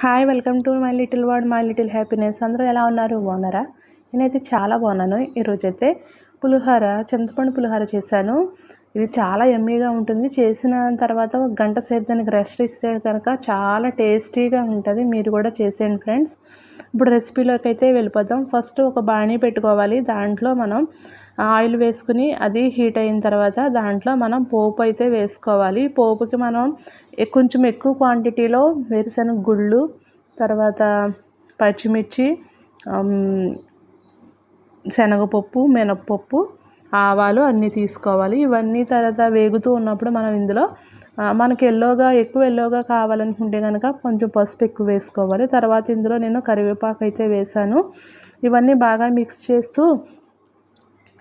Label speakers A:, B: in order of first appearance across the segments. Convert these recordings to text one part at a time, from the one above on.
A: Hi welcome to my little word my little happiness. అందరూ ఎలా ఉన్నారు? బాగున్నారా? నేనైతే చాలా బాగున్నాను. ఈరోజైతే పులిహోర చింతపండు పులిహోర చేశాను. ఇది చాలా ఎమ్మీగా ఉంటుంది. చేసిన తర్వాత ఒక గంట సేపు దానికి రెస్ట్ ఇస్తే కనుక చాలా టేస్టీగా ఉంటుంది. మీరు కూడా చేసేయండి ఫ్రెండ్స్ ఇప్పుడు రెసిపీలోకి అయితే వెళ్ళిపోదాం. ఫస్ట్ ఒక బాణీ పెట్టుకోవాలి. దాంట్లో మనం ఆయిల్ వేసుకుని అది హీట్ అయిన తర్వాత దాంట్లో మనం పోపు అయితే వేసుకోవాలి. పోపుకి మనం కొంచెం ఎక్కువ క్వాంటిటీలో వేరుశనగ గుళ్ళు తర్వాత పచ్చిమిర్చి శనగపప్పు మినప్పప్పు ఆవాలు అన్నీ తీసుకోవాలి. ఇవన్నీ తర్వాత వేగుతూ ఉన్నప్పుడు మనం ఇందులో మనకి ఎల్లోగా ఎక్కువ ఎల్లోగా కావాలనుకుంటే కనుక కొంచెం పసుపు ఎక్కువ వేసుకోవాలి. తర్వాత ఇందులో నేను కరివేపాకు అయితే వేసాను ఇవన్నీ బాగా మిక్స్ చేస్తూ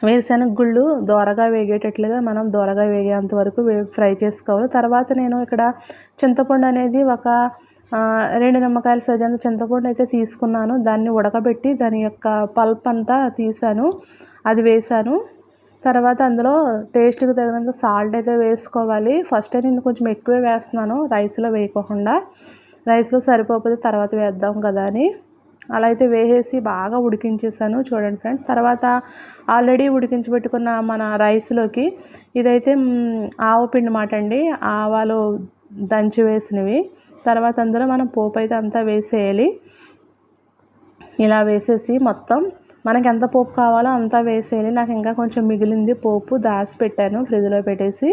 A: వేరుశనగ గుళ్ళు దోరగా వేగేటట్లుగా మనం దోరగా వేగేంత వరకు ఫ్రై చేసుకోవాలి. తర్వాత నేను ఇక్కడ చింతపండు అనేది ఒక రెండు నిమ్మకాయల సజంత చింతపండు అయితే తీసుకున్నాను. దాన్ని ఉడకబెట్టి దాని యొక్క పల్ప్ అంతా తీసాను. అది వేసాను. తర్వాత అందులో టేస్ట్కి తగినంత సాల్ట్ అయితే వేసుకోవాలి. ఫస్ట్ నేను కొంచెం ఎక్కువే వేస్తున్నాను రైస్లో వేయకోకుండా. రైస్లో సరిపోతే తర్వాత వేద్దాం కదా అని. అలా అయితే వేసేసి బాగా ఉడికించేసాను చూడండి ఫ్రెండ్స్. తర్వాత ఆల్రెడీ ఉడికించి పెట్టుకున్న మన రైస్లోకి ఇదైతే ఆవు పిండి మాట అండి. ఆవాలు దంచి వేసినవి. తర్వాత అందులో మనం పోపు అయితే అంతా వేసేయాలి. ఇలా వేసేసి మొత్తం మనకి ఎంత పోపు కావాలో అంతా వేసేయాలి. నాకు ఇంకా కొంచెం మిగిలింది పోపు దాచి పెట్టాను ఫ్రిడ్జ్లో పెట్టేసి.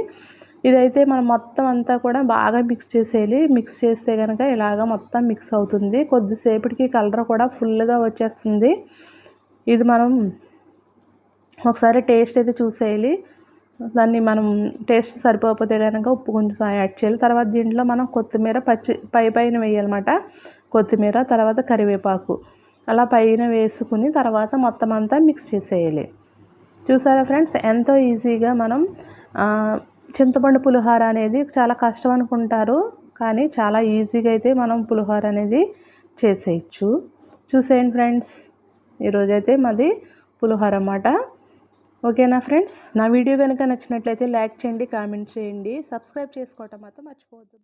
A: ఇదైతే మనం మొత్తం అంతా కూడా బాగా మిక్స్ చేసేయాలి. మిక్స్ చేస్తే కనుక ఇలాగ మొత్తం మిక్స్ అవుతుంది. కొద్దిసేపటికి కలర్ కూడా ఫుల్గా వచ్చేస్తుంది. ఇది మనం ఒకసారి టేస్ట్ అయితే చూసేయాలి. దాన్ని మనం టేస్ట్ సరిపోకపోతే కనుక ఉప్పు కొంచెం యాడ్ చేయాలి. తర్వాత దీంట్లో మనం కొత్తిమీర పచ్చి పై పైన వేయాలన్నమాట. కొత్తిమీర తర్వాత కరివేపాకు. అలా పైన వేసుకుని తర్వాత మొత్తం అంతా మిక్స్ చేసేయాలి. చూసారా ఫ్రెండ్స్? ఎంతో ఈజీగా మనం చింతపండు పులిహోర అనేది చాలా కష్టం అనుకుంటారు కానీ చాలా ఈజీగా అయితే మనం పులిహోర అనేది చేసేయచ్చు. చూసేయండి ఫ్రెండ్స్. ఈరోజైతే మాది పులిహోర అన్నమాట. ఓకేనా ఫ్రెండ్స్? నా వీడియో కనుక నచ్చినట్లయితే లైక్ చేయండి కామెంట్ చేయండి. సబ్స్క్రైబ్ చేసుకోవటం మాత్రం మర్చిపోవద్దు.